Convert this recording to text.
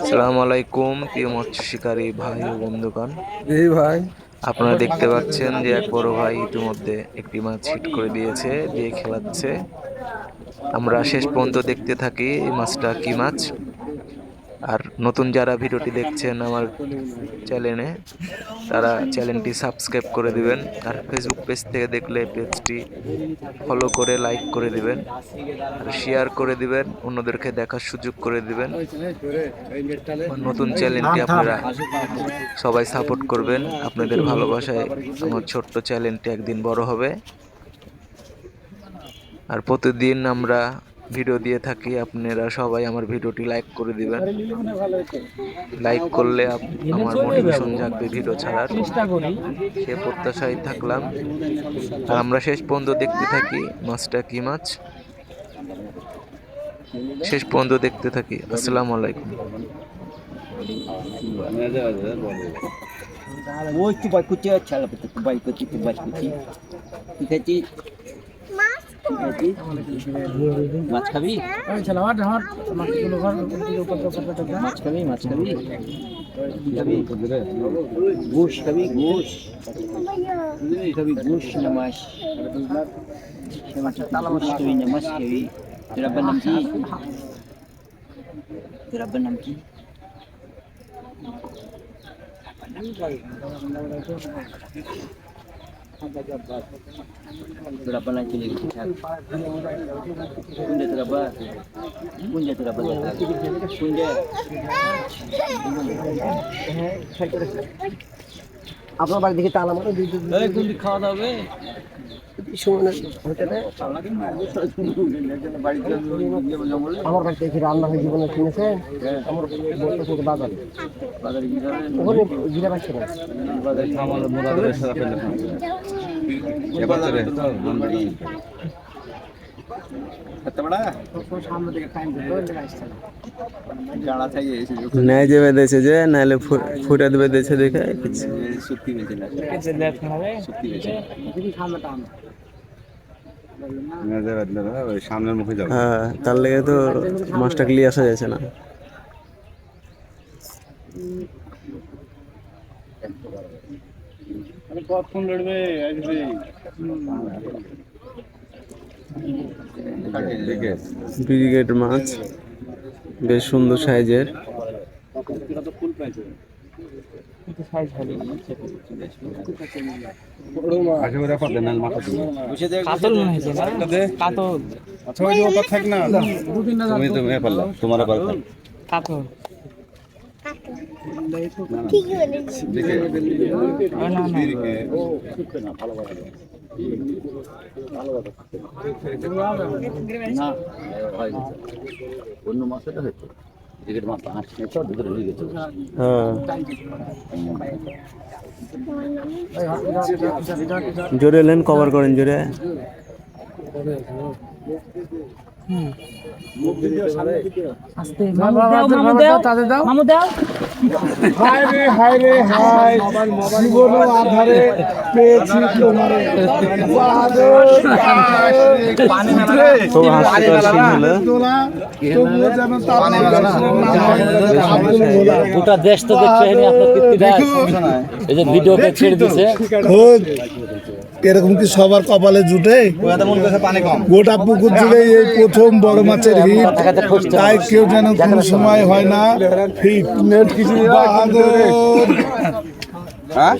আসসালামু আলাইকুম প্রিয় মৎস্য শিকারী ভাই ও বন্ধুগণ। এই ভাই। আপনারা দেখতে পাচ্ছেন যে এক বড় ভাই ইতিমধ্যে একটি মাছ হিট করে দিয়েছে দিয়ে খেলাচ্ছে। আমরা শেষ পর্যন্ত দেখতে থাকি এই মাছটা কি মাছ। আর নতুন যারা ভিডিওটি দেখছেন আমার চ্যানেলে, তারা চ্যানেলটি সাবস্ক্রাইব করে দিবেন। আর ফেসবুক পেজ থেকে দেখলে পেজটি ফলো করে লাইক করে দিবেন। আর শেয়ার করে দিবেন, অন্যদেরকে দেখার সুযোগ করে দিবেন। নতুন চ্যানেলটি আপনারা সবাই সাপোর্ট করবেন। আপনাদের ভালোবাসায় আমার ছোট্ট চ্যানেলটি একদিন বড় হবে। আর প্রতিদিন আমরা ভিডিও দিয়ে থাকি আপনারা সবাই আমার ভিডিওটি লাইক করে দিবেন। লাইক করলে আমার মোটিভেশন জাগবে ভিডিও ছাড়ার। চেষ্টা করি। সে প্রত্যাশায় থাকলাম। আর আমরা শেষ পর্যন্ত দেখতে থাকি মাছটা কি মাছ? শেষ পর্যন্ত দেখতে থাকি। আসসালামু আলাইকুম। ওই তো বাই কুচি আছে আলাদা তো বাই কুচি তো বাই কুচি ঠিক আছে? মাছ খাবি মাছ খাবি মাছ খাবি খাবি গোশ খাবি গোশ খাবি গোশ না মাছ গোশ খাবি না মাছ খাবি তোর আব্বার নাম কি তোর আব্বার নাম কি তোর আব্বার নাম চলে গেছে থাক কোনটা তোর আব্বা কোনটা তোর আব্বা কোনটা আপনার বাড়ি থেকে তালা মারো দুই দুই এই খাওয়া দাওয়া হবে। সময় আমার বাড়িতে এসে রান্না হয়ে জীবনে শুনেছেন আমার বলতে বাজারে বাজারে। কি যাবে ওখানে জিরা পাচ্ছে না। বাজারে ন্যায় যে বেঁধেছে যে নাহলে ফুটা বেঁধেছে দেখে কিছু। সত্যি বেঁচে সামনের মুখে যাবে। হ্যাঁ তার লেগে তো মাছটা ক্লিয়ার আসা যাচ্ছে না। ব্রিগেড মাছ বেশ সুন্দর সাইজের। তোমার অন্য মাছটা হয়তো টিকিট মাছ আসছে তো দুটো হয়ে গেছে জোরে এলেন কভার করেন, জোরে। আধারে পেয়েছি গোটা দেশ তো দেখছে এই যে ভিডিওতে ছেড়ে দিছে। এরকম কি সবার কপালে জুটে? গোটা পুকুর জুড়ে এই প্রথম বড় মাছের হিট তাই কেউ যেন কোনো সময় হয় না। কিছু হ্যাঁ?